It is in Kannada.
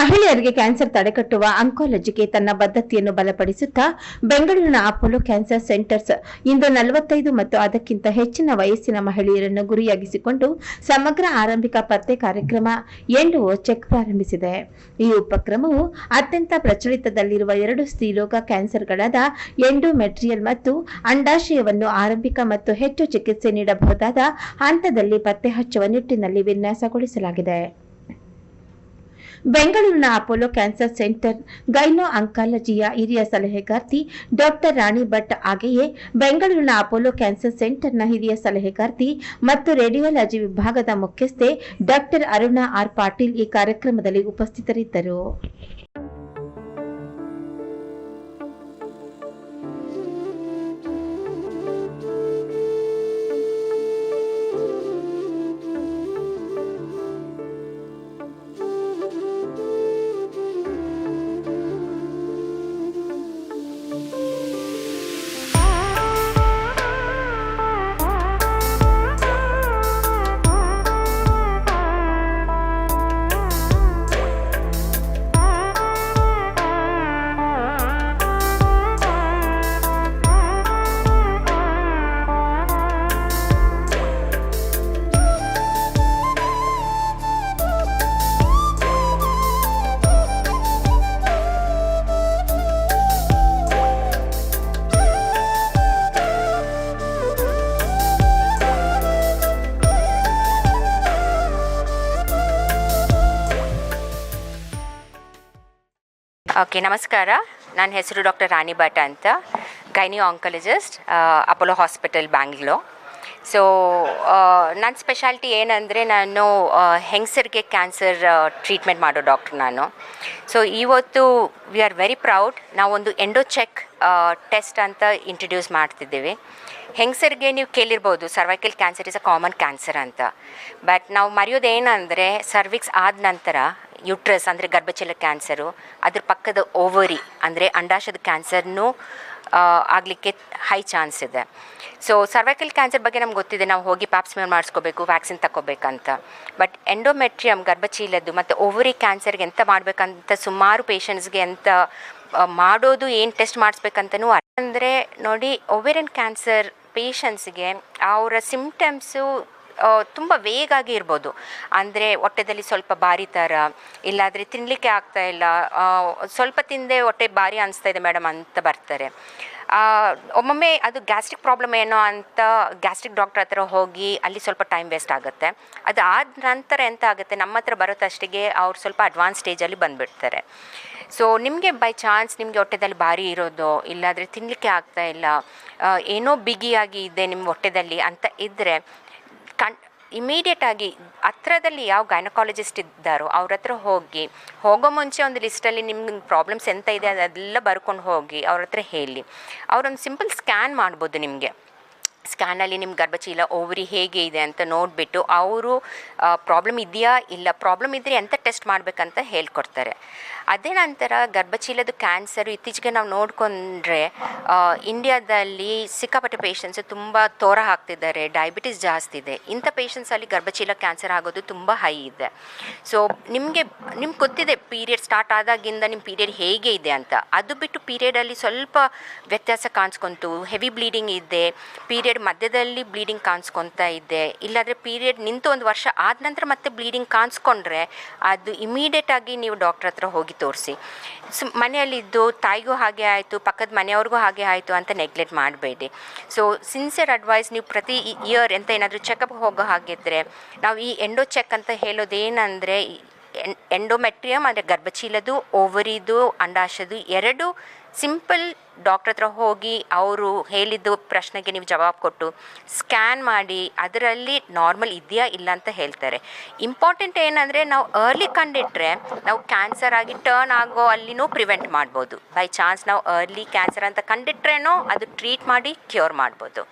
ಮಹಿಳೆಯರಿಗೆ ಕ್ಯಾನ್ಸರ್ ತಡೆಗಟ್ಟುವ ಅಂಕಾಲಜಿಗೆ ತನ್ನ ಬದ್ಧತೆಯನ್ನು ಬಲಪಡಿಸುತ್ತಾ ಬೆಂಗಳೂರಿನ ಅಪೋಲೋ ಕ್ಯಾನ್ಸರ್ ಸೆಂಟರ್ಸ್ ಇಂದು ನಲವತ್ತೈದು ಮತ್ತು ಅದಕ್ಕಿಂತ ಹೆಚ್ಚಿನ ವಯಸ್ಸಿನ ಮಹಿಳೆಯರನ್ನು ಗುರಿಯಾಗಿಸಿಕೊಂಡು ಸಮಗ್ರ ಆರಂಭಿಕ ಪತ್ತೆ ಕಾರ್ಯಕ್ರಮ ಎಂಡು ಚೆಕ್ ಪ್ರಾರಂಭಿಸಿದೆ. ಈ ಉಪಕ್ರಮವು ಅತ್ಯಂತ ಪ್ರಚಲಿತದಲ್ಲಿರುವ ಎರಡು ಸ್ತ್ರೀರೋಗ ಕ್ಯಾನ್ಸರ್ಗಳಾದ ಎಂಡೋಮೆಟ್ರಿಯಲ್ ಮತ್ತು ಅಂಡಾಶಯವನ್ನು ಆರಂಭಿಕ ಮತ್ತು ಹೆಚ್ಚು ಚಿಕಿತ್ಸೆ ನೀಡಬಹುದಾದ ಹಂತದಲ್ಲಿ ಪತ್ತೆ ಹಚ್ಚುವ ನಿಟ್ಟಿನಲ್ಲಿ ವಿನ್ಯಾಸಗೊಳಿಸಲಾಗಿದೆ. ಬೆಂಗಳೂರಿನ ಅಪೋಲೋ ಕ್ಯಾನ್ಸರ್ ಸೆಂಟರ್ ಗೈನೋ ಅಂಕಾಲಜಿಯ ಹಿರಿಯ ಸಲಹೆಗಾರ್ತಿ ಡಾಕ್ಟರ್ ರಾಣಿ ಭಟ್ ಹಾಗೆಯೇ ಬೆಂಗಳೂರಿನ ಅಪೋಲೋ ಕ್ಯಾನ್ಸರ್ ಸೆಂಟರ್ನ ಹಿರಿಯ ಸಲಹೆಗಾರ್ತಿ ಮತ್ತು ರೇಡಿಯೋಲಜಿ ವಿಭಾಗದ ಮುಖ್ಯಸ್ಥೆ ಡಾಕ್ಟರ್ ಅರುಣಾ ಆರ್ ಪಾಟೀಲ್ ಈ ಕಾರ್ಯಕ್ರಮದಲ್ಲಿ ಉಪಸ್ಥಿತರಿದ್ದರು. ಓಕೆ, ನಮಸ್ಕಾರ. ನನ್ನ ಹೆಸರು ಡಾಕ್ಟರ್ ರಾಣಿ ಭಟ್ ಅಂತ. Gynae oncologist Apollo hospital Bangalore so ನನ್ನ ಸ್ಪೆಷಾಲಿಟಿ ಏನಂದರೆ ನಾನು ಹೆಂಗಸರಿಗೆ ಕ್ಯಾನ್ಸರ್ ಟ್ರೀಟ್ಮೆಂಟ್ ಮಾಡೋ ಡಾಕ್ಟ್ರ್ ನಾನು. ಸೊ ಇವತ್ತು ವಿ ಆರ್ ವೆರಿ ಪ್ರೌಡ್ ನಾವೊಂದು ಎಂಡೋ ಚೆಕ್ ಟೆಸ್ಟ್ ಅಂತ ಇಂಟ್ರಡ್ಯೂಸ್ ಮಾಡ್ತಿದ್ದೀವಿ. ಹೆಂಗಸರಿಗೆ ನೀವು ಕೇಳಿರ್ಬೋದು cervical cancer is a common cancer ಅಂತ. ಬಟ್ ನಾವು ಮರೆಯೋದು ಏನಂದರೆ ಸರ್ವಿಕ್ಸ್ ಆದ ನಂತರ ಯುಟ್ರಸ್ ಅಂದರೆ ಗರ್ಭಚೀಲ ಕ್ಯಾನ್ಸರು, ಅದ್ರ ಪಕ್ಕದ ಓವರಿ ಅಂದರೆ ಅಂಡಾಶದ ಕ್ಯಾನ್ಸರ್ನೂ ಆಗಲಿಕ್ಕೆ ಹೈ ಚಾನ್ಸ್ ಇದೆ. ಸೊ ಸರ್ವೈಕಲ್ ಕ್ಯಾನ್ಸರ್ ಬಗ್ಗೆ ನಮ್ಗೆ ಗೊತ್ತಿದೆ, ನಾವು ಹೋಗಿ ಪ್ಯಾಪ್ಸ್ಮೇರ್ ಮಾಡಿಸ್ಕೋಬೇಕು ವ್ಯಾಕ್ಸಿನ್ ತಗೋಬೇಕಂತ ಬಟ್ ಎಂಡೋಮೆಟ್ರಿಯಮ್ ಗರ್ಭಚೀಲದ್ದು ಮತ್ತು ಓವರಿ ಕ್ಯಾನ್ಸರ್ಗೆ ಎಂತ ಮಾಡಬೇಕಂತ, ಸುಮಾರು ಪೇಷಂಟ್ಸ್ಗೆ ಎಂತ ಮಾಡೋದು ಏನು ಟೆಸ್ಟ್ ಮಾಡಿಸ್ಬೇಕಂತನೂ ಅಂದರೆ ನೋಡಿ ಓವೆರಿಯನ್ ಕ್ಯಾನ್ಸರ್ ಪೇಷಂಟ್ಸ್ಗೆ ಅವರ ಸಿಮ್ಟಮ್ಸು ತುಂಬ ವೇಗಾಗಿ ಇರ್ಬೋದು. ಅಂದರೆ ಹೊಟ್ಟೆದಲ್ಲಿ ಸ್ವಲ್ಪ ಭಾರಿ ಥರ ಇಲ್ಲಾದರೆ ತಿನ್ನಲಿಕ್ಕೆ ಆಗ್ತಾ ಇಲ್ಲ. ಸ್ವಲ್ಪ ತಿಂದೆ ಹೊಟ್ಟೆ ಭಾರಿ ಅನಿಸ್ತಾ ಇದೆ ಮೇಡಮ್ ಅಂತ ಬರ್ತಾರೆ. ಒಮ್ಮೊಮ್ಮೆ ಅದು ಗ್ಯಾಸ್ಟ್ರಿಕ್ ಪ್ರಾಬ್ಲಮ್ ಏನೋ ಅಂತ ಗ್ಯಾಸ್ಟ್ರಿಕ್ ಡಾಕ್ಟರ್ ಹತ್ರ ಹೋಗಿ ಅಲ್ಲಿ ಸ್ವಲ್ಪ ಟೈಮ್ ವೇಸ್ಟ್ ಆಗುತ್ತೆ. ಅದು ಆದ ನಂತರ ಎಂತ ಆಗುತ್ತೆ? ನಮ್ಮ ಹತ್ರ ಬರೋತಷ್ಟಿಗೆ ಅವ್ರು ಸ್ವಲ್ಪ ಅಡ್ವಾನ್ಸ್ ಸ್ಟೇಜಲ್ಲಿ ಬಂದುಬಿಡ್ತಾರೆ. ಸೊ ನಿಮಗೆ ಬೈ ಚಾನ್ಸ್ ನಿಮಗೆ ಹೊಟ್ಟೆದಲ್ಲಿ ಭಾರಿ ಇರೋದು, ಇಲ್ಲಾದರೆ ತಿನ್ನಲಿಕ್ಕೆ ಆಗ್ತಾ ಇಲ್ಲ ಏನೋ ಬಿಗಿಯಾಗಿ ಇದೆ ನಿಮ್ಮ ಹೊಟ್ಟೆದಲ್ಲಿ ಅಂತ ಇದ್ದರೆ ಇಮಿಡಿಯೇಟಾಗಿ ಹತ್ರದಲ್ಲಿ ಯಾವ ಗೈನಕಾಲಜಿಸ್ಟ್ ಇದ್ದಾರೋ ಅವ್ರ ಹತ್ರ ಹೋಗಿ, ಹೋಗೋ ಮುಂಚೆ ಒಂದು ಲಿಸ್ಟಲ್ಲಿ ನಿಮ್ಗೆ ಪ್ರಾಬ್ಲಮ್ಸ್ ಎಂತ ಇದೆ ಅದೆಲ್ಲ ಬರ್ಕೊಂಡು ಹೋಗಿ ಅವ್ರ ಹತ್ರ ಹೇಳಿ. ಅವರೊಂದು ಸಿಂಪಲ್ ಸ್ಕ್ಯಾನ್ ಮಾಡ್ಬೋದು ನಿಮಗೆ. ಸ್ಕ್ಯಾನಲ್ಲಿ ನಿಮ್ಮ ಗರ್ಭಚೀಲ ಓವರಿ ಹೇಗೆ ಇದೆ ಅಂತ ನೋಡಿಬಿಟ್ಟು ಅವರು ಪ್ರಾಬ್ಲಮ್ ಇದೆಯಾ ಇಲ್ಲ ಪ್ರಾಬ್ಲಮ್ ಇದ್ದರೆ ಎಂಥ ಟೆಸ್ಟ್ ಮಾಡಬೇಕಂತ ಹೇಳ್ಕೊಡ್ತಾರೆ. ಅದೇ ನಂತರ ಗರ್ಭಚೀಲದ ಕ್ಯಾನ್ಸರು ಇತ್ತೀಚೆಗೆ ನಾವು ನೋಡಿಕೊಂಡ್ರೆ ಇಂಡಿಯಾದಲ್ಲಿ ಸಿಕ್ಕಾಪಟ್ಟೆ ಪೇಷಂಟ್ಸ್ ತುಂಬ ತೋರ ಹಾಕ್ತಿದ್ದಾರೆ ಡಯಾಬಿಟಿಸ್ ಜಾಸ್ತಿ ಇದೆ. ಇಂಥ ಪೇಷಂಟ್ಸಲ್ಲಿ ಗರ್ಭಚೀಲ ಕ್ಯಾನ್ಸರ್ ಆಗೋದು ತುಂಬ ಹೈ ಇದೆ. ಸೊ ನಿಮಗೆ, ನಿಮ್ಗೆ ಗೊತ್ತಿದೆ ಪೀರಿಯಡ್ ಸ್ಟಾರ್ಟ್ ಆದಾಗಿಂದ ನಿಮ್ಮ ಪೀರಿಯಡ್ ಹೇಗೆ ಇದೆ ಅಂತ. ಅದು ಬಿಟ್ಟು ಪೀರಿಯಡಲ್ಲಿ ಸ್ವಲ್ಪ ವ್ಯತ್ಯಾಸ ಕಾಣಿಸ್ಕೊಂತು ಹೆವಿ ಬ್ಲೀಡಿಂಗ್ ಇದೆ ಪೀರಿಯಡ್ ಮಧ್ಯದಲ್ಲಿ ಬ್ಲೀಡಿಂಗ್ ಕಾಣಿಸ್ಕೊತಾ ಇದೆ. ಇಲ್ಲಾಂದರೆ ಪೀರಿಯಡ್ ನಿಂತು ಒಂದು ವರ್ಷ ಆದ ನಂತರ ಮತ್ತೆ ಬ್ಲೀಡಿಂಗ್ ಕಾಣಿಸ್ಕೊಂಡ್ರೆ ಅದು ಇಮಿಡಿಯೇಟ್ ಆಗಿ ನೀವು ಡಾಕ್ಟ್ರ್ ಹತ್ರ ಹೋಗಿ ತೋರಿಸಿ. ಸೊ ಮನೆಯಲ್ಲಿದ್ದು ತಾಯಿಗೂ ಹಾಗೆ ಆಯಿತು, ಪಕ್ಕದ ಮನೆಯವ್ರಿಗೂ ಹಾಗೆ ಆಯಿತು ಅಂತ ನೆಗ್ಲೆಕ್ಟ್ ಮಾಡಬೇಡಿ. ಸೊ ಸಿನ್ಸಿಯರ್ ಅಡ್ವೈಸ್ ನೀವು ಪ್ರತಿ ಇಯರ್ ಎಂತ ಏನಾದರೂ ಚೆಕಪ್ ಹೋಗೋ ಹಾಗಿದ್ರೆ, ನಾವು ಈ ಎಂಡೋ ಚೆಕ್ ಅಂತ ಹೇಳೋದೇನೆಂದರೆ ಎಂಡೋಮೆಟ್ರಿಯಮ್ ಅಂದರೆ ಗರ್ಭಚೀಲದು ಓವರಿದು ಅಂಡಾಶದು ಎರಡು ಸಿಂಪಲ್ ಡಾಕ್ಟ್ರ್ ಹತ್ರ ಹೋಗಿ ಅವರು ಹೇಳಿದ್ದು ಪ್ರಶ್ನೆಗೆ ನೀವು ಜವಾಬು ಕೊಟ್ಟು ಸ್ಕ್ಯಾನ್ ಮಾಡಿ, ಅದರಲ್ಲಿ ನಾರ್ಮಲ್ ಇದೆಯಾ ಇಲ್ಲ ಅಂತ ಹೇಳ್ತಾರೆ. ಇಂಪಾರ್ಟೆಂಟ್ ಏನಂದರೆ ನಾವು ಅರ್ಲಿ ಕಂಡಿಟ್ರೆ ನಾವು ಕ್ಯಾನ್ಸರ್ ಆಗಿ ಟರ್ನ್ ಆಗೋ ಅಲ್ಲಿನೂ ಪ್ರಿವೆಂಟ್ ಮಾಡ್ಬೋದು. ಬೈ ಚಾನ್ಸ್ ನಾವು ಅರ್ಲಿ ಕ್ಯಾನ್ಸರ್ ಅಂತ ಕಂಡಿಟ್ರೇನೋ ಅದು ಟ್ರೀಟ್ ಮಾಡಿ ಕ್ಯೂರ್ ಮಾಡ್ಬೋದು.